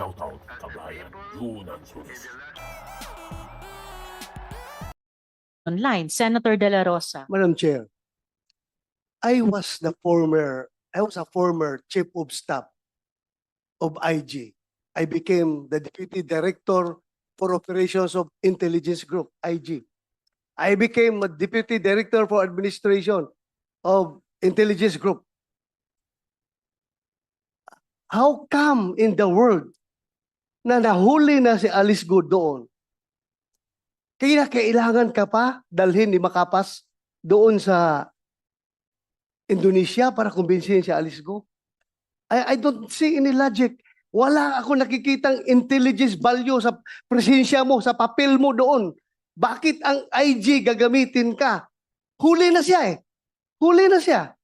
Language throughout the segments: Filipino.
Shoutout kabayan, Yunan Sulis. online. Senator De La Rosa. Madam Chair, I was the former, I was a former chief of staff of IG. I became the deputy director for operations of intelligence group, IG. I became a deputy director for administration of intelligence group. How come in the world na nahuli na si Alice Good doon? Kaya kailangan ka pa dalhin ni Makapas doon sa Indonesia para kumbinsihin si Alice Go? I, I don't see any logic. Wala ako nakikitang intelligence value sa presensya mo, sa papel mo doon. Bakit ang IG gagamitin ka? Huli na siya eh. Huli na siya.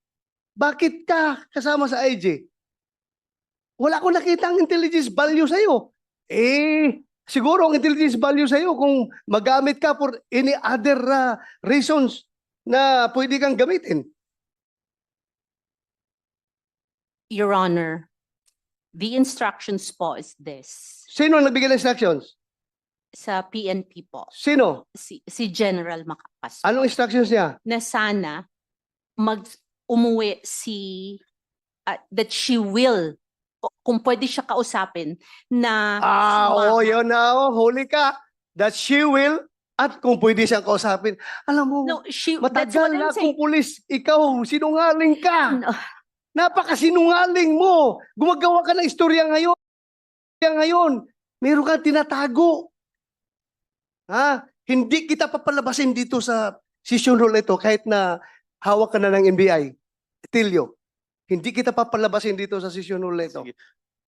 Bakit ka kasama sa IG? Wala akong nakitang intelligence value sa'yo. Eh, siguro ang intelligence value sa'yo kung magamit ka for any other uh, reasons na pwede kang gamitin. Your Honor, the instructions po is this. Sino ang nagbigay ng instructions? Sa PNP po, Sino? si, si General Macapas Anong instructions niya? na sana mag umuwi si ah, that she will kung pwede siya kausapin na Ah, oo, yun na. Oh, huli ka. That she will at kung pwede siyang kausapin. Alam mo, no she that's matagal what I'm na akong saying. pulis. Ikaw, sinungaling ka. No, Napakasinungaling mo. Gumagawa ka ng istorya ngayon. Istorya ngayon. Meron kang tinatago. Ha? Hindi kita papalabasin dito sa session rule ito kahit na hawak ka na ng NBI. Tilio. Hindi kita papalabasin dito sa session rule ito. Sige.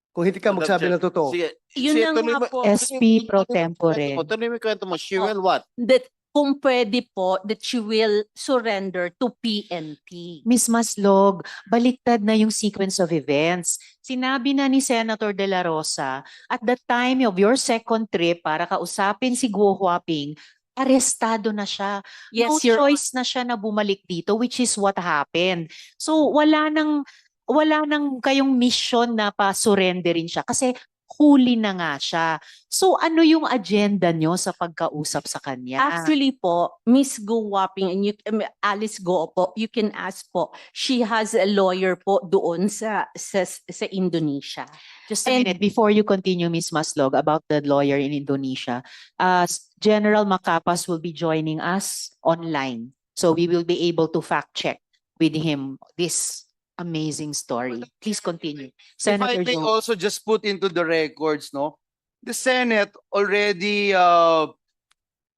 Kung hindi ka Madam magsabi Chair, ng totoo. Sige. Yun sige, tuloy nga mo- po. SP pro tempore. kwento mo, Tuloy mo yung kwento mo. She Oh. will what? that kung pwede po that she will surrender to PNP. Miss Maslog, baliktad na yung sequence of events. Sinabi na ni Senator De La Rosa, at the time of your second trip para kausapin si Guo Huaping, arestado na siya. Yes, no Your choice na siya na bumalik dito, which is what happened. So wala nang wala nang kayong mission na pa-surrenderin siya kasi huli na nga siya. So ano yung agenda nyo sa pagkausap sa kanya? Actually po, Miss Go Wapping and you, um, Alice Go po, you can ask po. She has a lawyer po doon sa sa, sa Indonesia. Just a And- minute before you continue, Ms. Maslog, about the lawyer in Indonesia. Uh, General Macapas will be joining us online. So we will be able to fact check with him this amazing story. Please continue. If I Senator may Joe. also just put into the records, no? The Senate already uh,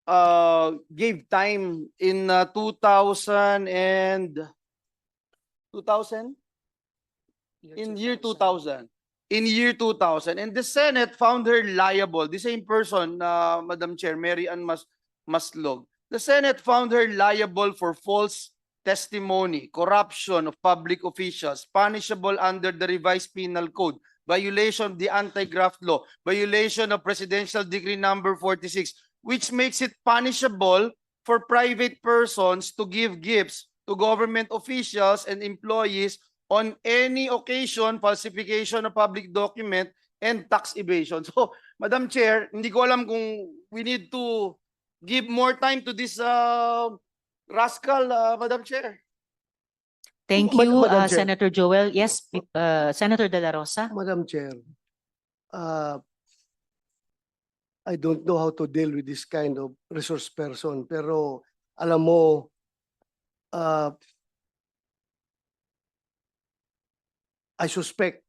uh, gave time in uh, 2000 and 2000? In year 2000. In year 2000. And the Senate found her liable. The same person, uh, Madam Chair, Mary Ann Mas Maslog. The Senate found her liable for false testimony, corruption of public officials, punishable under the revised penal code, violation of the anti-graft law, violation of Presidential Decree number 46, which makes it punishable for private persons to give gifts to government officials and employees on any occasion, falsification of public document, and tax evasion. So, Madam Chair, hindi ko alam kung we need to give more time to this uh, rascal, uh, Madam Chair. Thank you, Madam uh, Chair. Senator Joel. Yes, uh, Senator De La Rosa. Madam Chair, uh, I don't know how to deal with this kind of resource person, pero alam mo, uh, I suspect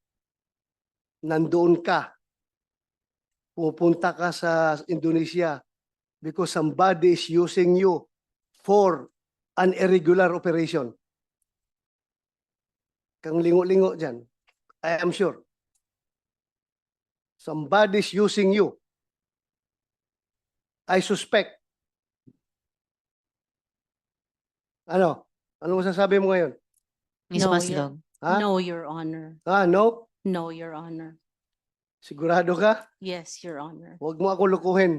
nandoon ka, pupunta ka sa Indonesia because somebody is using you for an irregular operation. Kang lingo-lingo dyan. I am sure. Somebody's using you. I suspect. Ano? Ano masasabi mo ngayon? Ms. No, Maslog. Ha? No, Your Honor. Ah, no? No, Your Honor. Sigurado ka? Yes, Your Honor. Huwag mo ako lukuhin.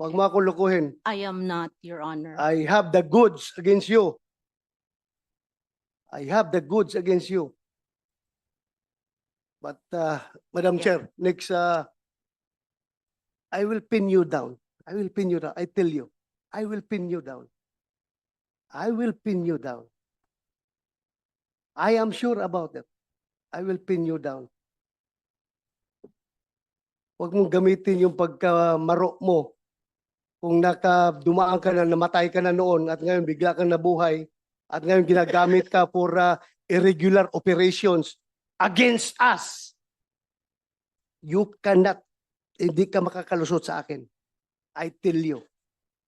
Huwag mo ako lukuhin. I am not, Your Honor. I have the goods against you. I have the goods against you. But, uh, Madam Yeah. Chair, next, uh, I will pin you down. I will pin you down. I tell you. I will pin you down. I will pin you down. I am sure about it. I will pin you down. Huwag mong gamitin yung pagkamaro mo. Kung naka, dumaan ka na, namatay ka na noon at ngayon bigla kang nabuhay at ngayon ginagamit ka for uh, irregular operations against us. You cannot, hindi ka makakalusot sa akin. I tell you.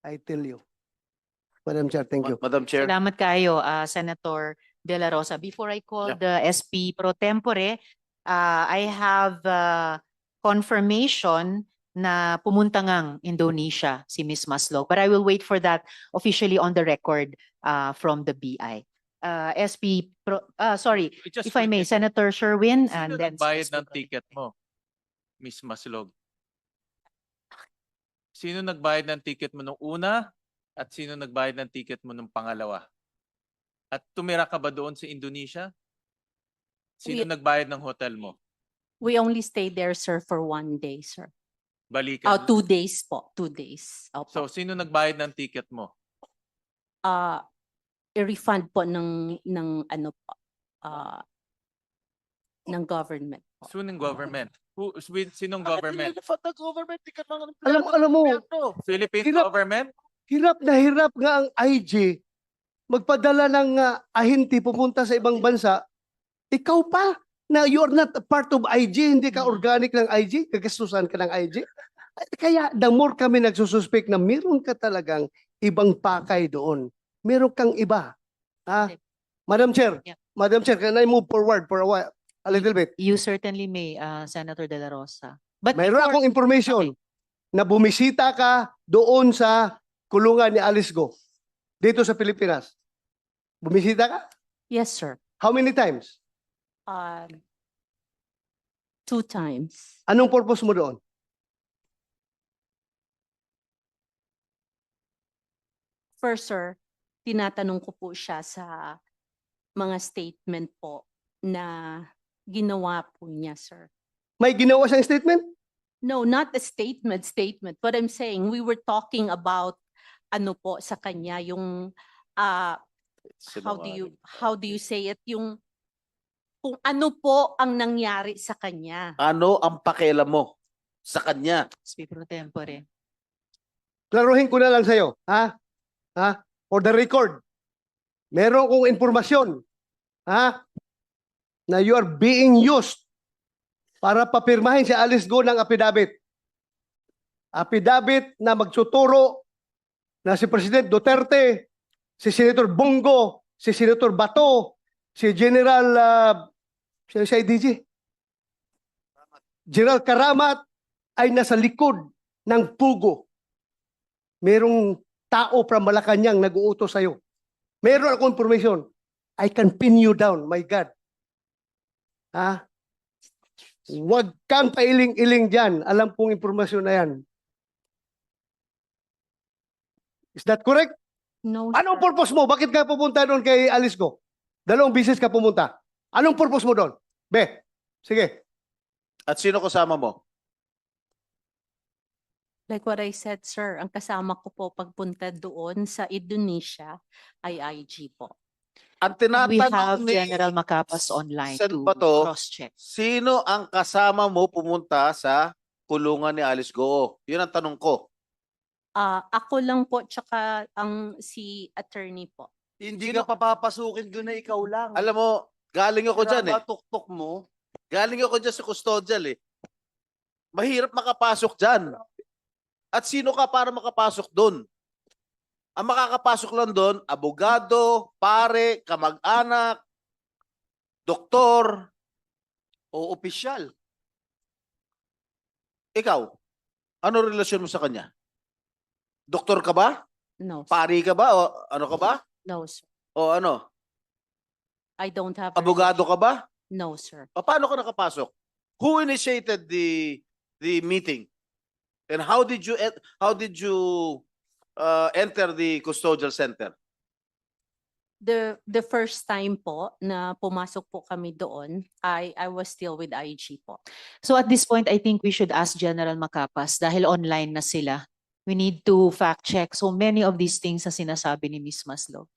I tell you. Madam Chair, thank you. Madam Chair. Salamat kayo, ah, Senator De La Rosa. Before I call the SP pro tempore, ah, I have ah, confirmation na pumunta ngang Indonesia si Miss Maslog. But I will wait for that officially on the record ah, from the BI. Ah, SP, pro, ah, sorry, Just if I may, Senator Sherwin Sino and then. SP ng ticket mo? Miss Maslog. Sino nagbayad ng ticket mo nung una at sino nagbayad ng ticket mo nung pangalawa? At tumira ka ba doon sa Indonesia? Sino We- nagbayad ng hotel mo? We only stayed there, sir, for one day, sir. Balikan. Oh, two days po, two days. So Opo. sino nagbayad ng ticket mo? Ah, i-refund po ng, ng ano po, ah, ng government po. Sinong government? Who, with, sinong government? Alam, alam mo, Philippine Hirap- government? hirap na hirap nga ang IG magpadala ng uh, ahinti pupunta sa ibang bansa. Ikaw pa na you are not a part of IG, hindi ka organic ng IG, kagastusan ka ng IG. Kaya the more kami nagsususpect na meron ka talagang ibang pakay doon. Meron kang iba. Ha? Okay. Madam Chair, Yeah. Madam Chair, can I move forward for a while? A little bit. You certainly may, ah, Senator De La Rosa. But Mayroon before- akong information na bumisita ka doon sa kulungan ni Alice Go dito sa Pilipinas. Bumisita ka? Yes, sir. How many times? Um, two times. Anong purpose mo doon? First, sir, tinatanong ko po siya sa mga statement po na ginawa po niya, sir. May ginawa siyang statement? No, not a statement, statement. What I'm saying, we were talking about ano po sa kanya, yung ah how do you how do you say it yung kung ano po ang nangyari sa kanya. Ano ang pakialam mo sa kanya? SP pro tempore. Klaruhin ko na lang sa'yo. Ha? Ha? For the record. Meron kong informasyon. Ha? Na you are being used para papirmahin si Alice Go ng affidavit. Affidavit na magtuturo na si President Duterte, si Senator Bongo, si Senator Bato, si General uh, si si IDG, General Karamat ay nasa likod ng pugo merong tao from Malacanang nag-uutos sa'yo. Meron akong information. I can pin you down, my God. Ha? Huwag kang pailing-iling dyan. Alam pong informasyon na yan. Is that correct? No, Anong sir. purpose mo? Bakit ka pupunta doon kay Alice Go? Dalawang bisis ka pumunta. Anong purpose mo doon? Be, sige. At sino kasama mo? Like what I said, sir, ang kasama ko po pagpunta doon sa Indonesia ay IG po. Ang We have tinatanong ni General Macapas online to Bato, cross-check. sino ang kasama mo pumunta sa kulungan ni Alice Goo? Yun ang tanong ko. Ah, ako lang po tsaka ang si attorney po. Hindi ka papapasukin doon na ikaw lang. Alam mo, galing ako dyan eh. tuktok mo. Galing ako dyan sa custodial eh. Mahirap makapasok dyan. At sino ka para makapasok doon? Ang makakapasok lang doon, abogado, pare, kamag-anak, doktor, O opisyal. ikaw. Ano relasyon mo sa kanya? Doktor ka ba? No, sir. Pari ka ba? O ano ka ba? no, sir. O ano? I don't have. Abogado ka ba? No, sir. O paano ka nakapasok? Who initiated the the meeting? And how did you en- how did you uh, enter the custodial center? the the first time po na pumasok po kami doon, I I was still with IG po. So at this point, I think we should ask General Macapas dahil online na sila. We need to fact check so many of these things na sinasabi ni Ms. Maslog.